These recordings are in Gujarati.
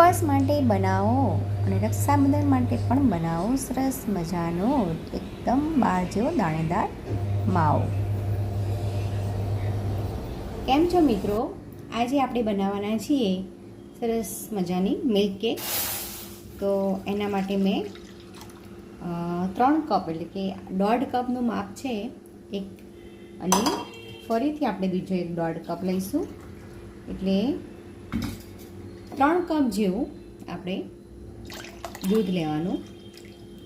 ઉપવાસ માટે બનાવો અને રક્ષાબંધન માટે પણ બનાવો. સરસ મજાનો, એકદમ બાર જેવો દાણેદાર માવો. કેમ છો મિત્રો? આજે આપણે બનાવવાના છીએ સરસ મજાની મિલ્ક કેક તો એના માટે મેં ત્રણ કપ એટલે કે દોઢ કપનું માપ છે એક. અને ફરીથી આપણે બીજો એક દોઢ કપ લઈશું. એટલે ત્રણ કપ જેવું આપણે દૂધ લેવાનું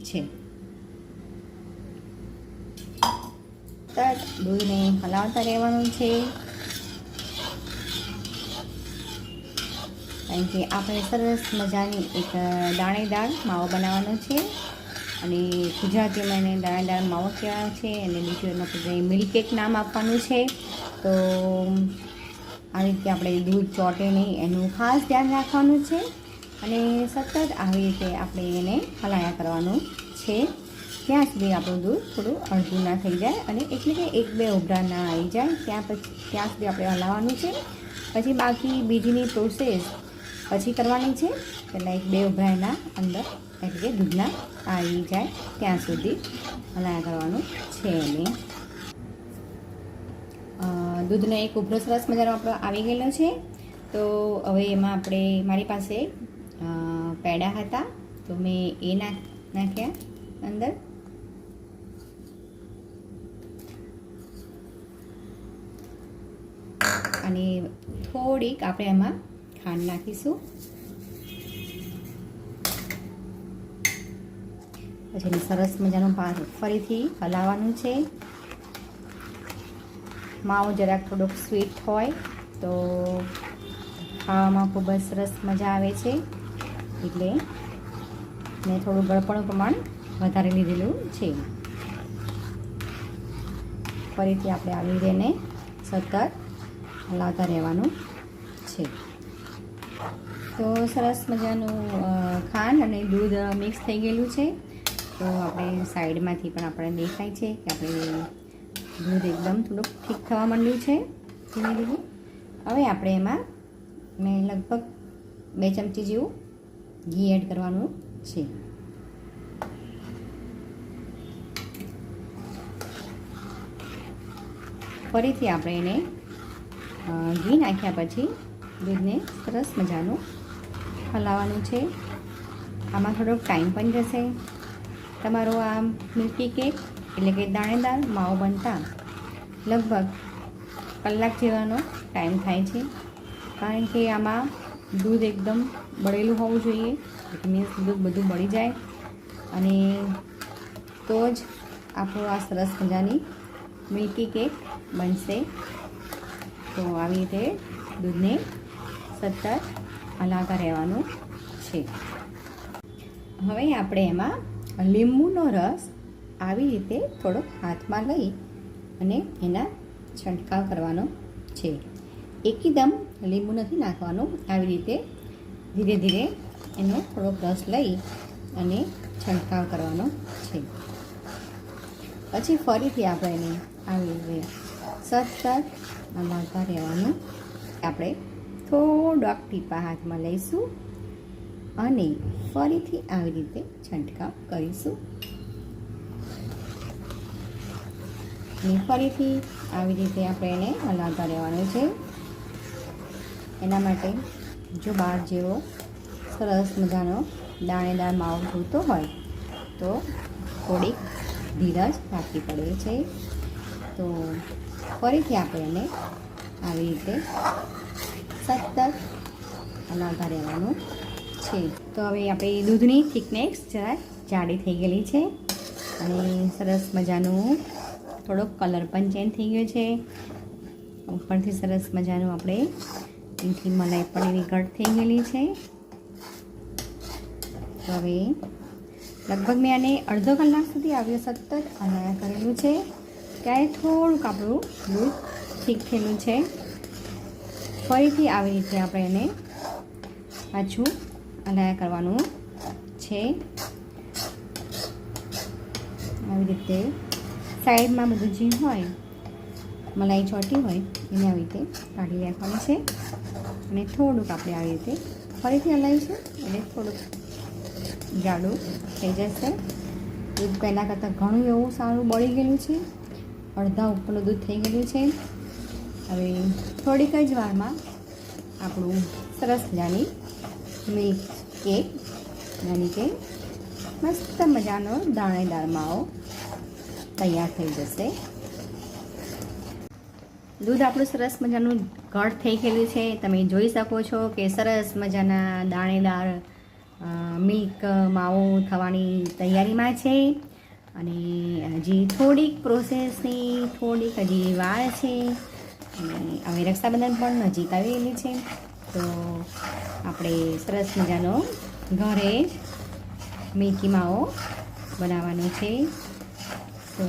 છે. તરત દૂધને હલાવતા રહેવાનું છે. કારણ કે આપણે સરસ મજાની એક દાણેદાર માવો બનાવવાનો છે અને ગુજરાતીમાં એને દાણેદાર માવો કહેવાય છે અને બીજું એમાં આપણે મિલ્ક કેક નામ આપવાનું છે. તો આ રીતે આપણે દૂધ ચોટે નહીં, એનું ખાસ ધ્યાન રાખવાનું છે. અને સતત આવી રીતે આપણે એને હલાયા કરવાનું છે. ત્યાં સુધી આપણું દૂધ થોડું અડધું ના થઈ જાય અને એટલે કે એક બે ઉભરા ના આવી જાય. ત્યાં પછી, ત્યાં સુધી આપણે હલાવવાનું છે. પછી બાકી બીજીની પ્રોસેસ પછી કરવાની છે. પહેલાં એક બે ઉભરા અંદર એટલે કે દૂધના આવી જાય. ત્યાં સુધી હલાયા કરવાનું છે એને. દૂધનો એક ઉભરો સરસ મજાનો આપણો આવી ગયેલો છે. તો હવે એમાં આપણે મારી પાસે પેડા હતા. તો મેં એ નાખ, નાખ્યા અંદર. અને થોડીક આપણે એમાં ખાંડ નાખીશું. પછી સરસ મજાનું ફરીથી હલાવવાનું છે. માવો જરાક થોડોક સ્વીટ હોય, તો ખાવામાં ખૂબ જ સરસ મજા આવે છે. એટલે મેં થોડું ગળપણું પ્રમાણ વધારે લીધેલું છે. ફરીથી આપણે આવી રહીને સતત હલાવતા રહેવાનું છે. તો સરસ મજાનું ખાંડ અને દૂધ મિક્સ થઈ ગયેલું છે. તો આપણે સાઈડમાંથી પણ આપણે દેખાય છે કે આપણે દૂધ એકદમ થોડુંક ઠીક થવા માંડ્યું છે ધીમે ધીમે હવે આપણે એમાં મેં લગભગ બે ચમચી જેવું ઘી એડ કરવાનું છે. ફરીથી આપણે એને ઘી નાખ્યા પછી દૂધને સરસ મજાનું હલાવવાનું છે. આમાં થોડોક ટાઈમ પણ જશે. તમારો આ મિલ્કી કેક એટલે કે દાણેદાર માવો બનતા લગભગ કલાક જેવાનો ટાઈમ થાય છે. કારણ કે આમાં દૂધ એકદમ બળેલું હોવું જોઈએ. મીન્સ દૂધ બધું બળી જાય. અને તો જ આપણું આ સરસ મજાની મિલ્કી કેક બનશે. તો આવી રીતે દૂધને સતત હલાતા રહેવાનું છે. હવે આપણે એમાં લીંબુનો રસ આવી રીતે થોડોક હાથમાં લઈ અને એના છંટકાવ કરવાનો છે. એકદમ લીંબુ નથી નાખવાનું. આવી રીતે ધીરે ધીરે એનો થોડોક રસ લઈ અને છંટકાવ કરવાનો છે. પછી ફરીથી આપણે એને આવી રીતે સતત હલાવતા રહેવાનું આપણે થોડોક ટીપા હાથમાં લઈશું અને ફરીથી આવી રીતે છંટકાવ કરીશું. અને ફરીથી આવી રીતે આપણે એને હલાવતા રહેવાનું છે. એના માટે જો બહાર જેવો સરસ મજાનો દાણેદાર માવો જોઈતો હોય, તો થોડીક ધીરજ રાખવી પડે છે. તો ફરીથી આપણે એને આવી રીતે સતત હલાવતા રહેવાનું છે. તો હવે આપણે દૂધની થિકનેસ જરા જાડી થઈ ગયેલી છે અને સરસ મજાનું થોડોક કલર પણ ચેન્જ થઈ ગયો છે. ઉપરથી સરસ મજાનું આપણે એથી મલાઈ પણ એવી ઘટ થઈ ગયેલી છે. તો હવે લગભગ મેં આને અડધો કલાક સુધી આવ્યો સતત અનાયા કરેલું છે. ત્યારે થોડુંક આપણું દૂધ ઠીક થયેલું છે. ફરીથી આવી રીતે આપણે એને પાછું અનાયા કરવાનું છે. આવી રીતે સાઈડમાં બધું જે હોય, મલાઈ ચોટી હોય, એને આવી રીતે કાઢી રાખવાની છે. અને થોડુંક આપણે આવી રીતે ફરીથી હલાવીશું એટલે થોડુંક જાડું થઈ જશે. દૂધ પહેલાં કરતાં ઘણું એવું સારું બળી ગયેલું છે. અડધા ઉપરનું દૂધ થઈ ગયેલું છે. હવે થોડીક જ વારમાં આપણું સરસ મજાની મિલ્ક કેક જાની કે મસ્ત મજાનો દાણેદાર માવો તૈયાર થઈ જશે. દૂધ આપણું સરસ મજાનું ઘટ થઈ ગયેલું છે. તમે જોઈ શકો છો કે સરસ મજાના દાણેદાર મિલ્ક, માવો થવાની તૈયારીમાં છે. અને હજી થોડીક પ્રોસેસની થોડીક હજી વાર છે. હવે રક્ષાબંધન પણ નજીક આવી રહેલી છે. તો આપણે સરસ મજાનો ઘરે જ મિલ્કી માવો બનાવવાનો છે. તો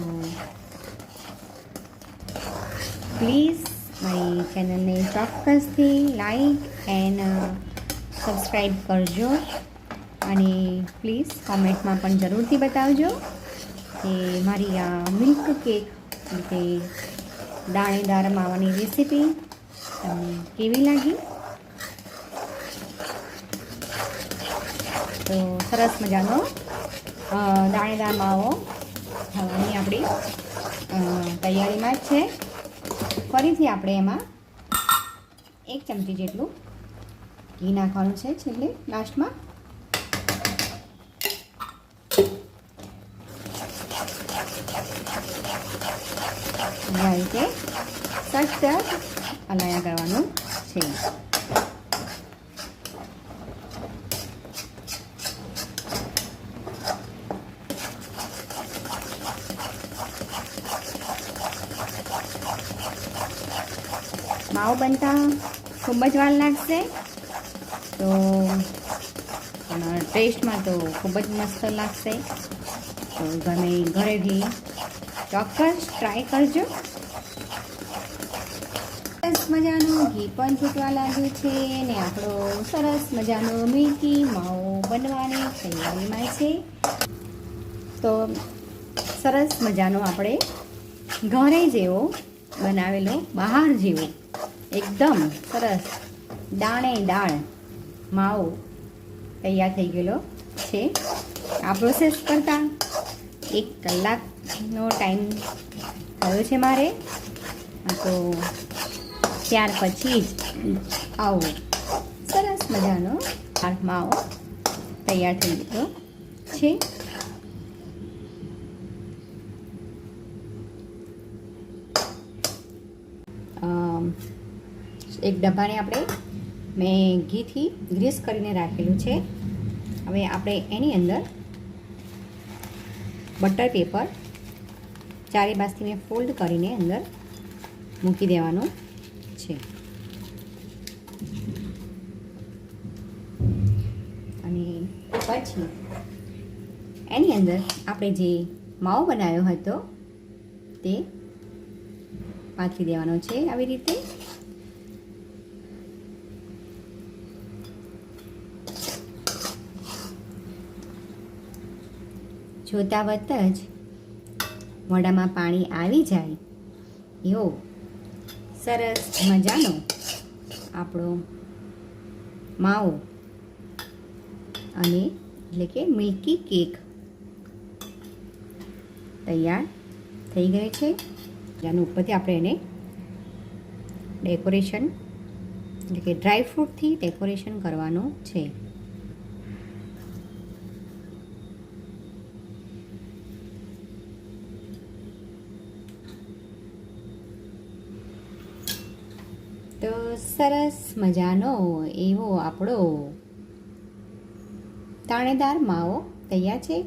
પ્લીઝ મારી ચેનલને ચોક્કસથી લાઈક એન્ડ સબસ્ક્રાઈબ કરજો. અને પ્લીઝ કોમેન્ટમાં પણ જરૂરથી બતાવજો કે મારી આ મિલ્ક કેક એટલે દાણેદાર માવાની રેસીપી તમને કેવી લાગી? તો સરસ મજાનો દાણેદાર માવો થવાની આપણી તૈયારીમાં જ છે. ફરીથી આપણે એમાં એક ચમચી જેટલું ઘી નાખવાનું છે છેલ્લે, લાસ્ટમાં. રીતે સખત હલાયા કરવાનું છે. માવો બનતા ખૂબ જ વાર લાગશે. તો ટેસ્ટમાં તો ખૂબ જ મસ્ત લાગશે. તો તમે ઘરે બી ચોક્કસ ટ્રાય કરજો. સરસ મજાનું ઘી પણ છૂટવા લાગ્યું છે ને આપણો સરસ મજાનો મીઠી માવો બનવાની તૈયારીમાં છે. તો સરસ મજાનો આપણે ઘરે જેવો બનાવેલો બહાર જેવો એકદમ સરસ. દાણે દાણ માવો તૈયાર થઈ ગયેલો છે. આ પ્રોસેસ કરતાં એક કલાકનો ટાઈમ થયો છે મારે. તો ત્યાર પછી જ આવો. સરસ મજાનો માવો તૈયાર થઈ ગયો છે. અમ, એક ડબ્બાને આપણે મેં ઘીથી ગ્રીસ કરીને રાખેલું છે. હવે આપણે એની અંદર બટર પેપર, ચારે બાજથી મેં ફોલ્ડ કરીને અંદર મૂકી દેવાનું છે. અને પછી એની અંદર આપણે જે માવો બનાવ્યો હતો તે પાથરી દેવાનો છે આવી રીતે. જોતા વત જ મોઢામાં પાણી આવી જાય. એવો સરસ મજાનો આપણો માવો અને એટલે કે મિલ્કી કેક તૈયાર થઈ ગઈ છે. જેનું ઉપરથી આપણે એને ડેકોરેશન એટલે કે ડ્રાય ફ્રૂટથી ડેકોરેશન કરવાનું છે તો સરસ મજાનો એવો આપણો દાણેદાર માવો તૈયાર છે.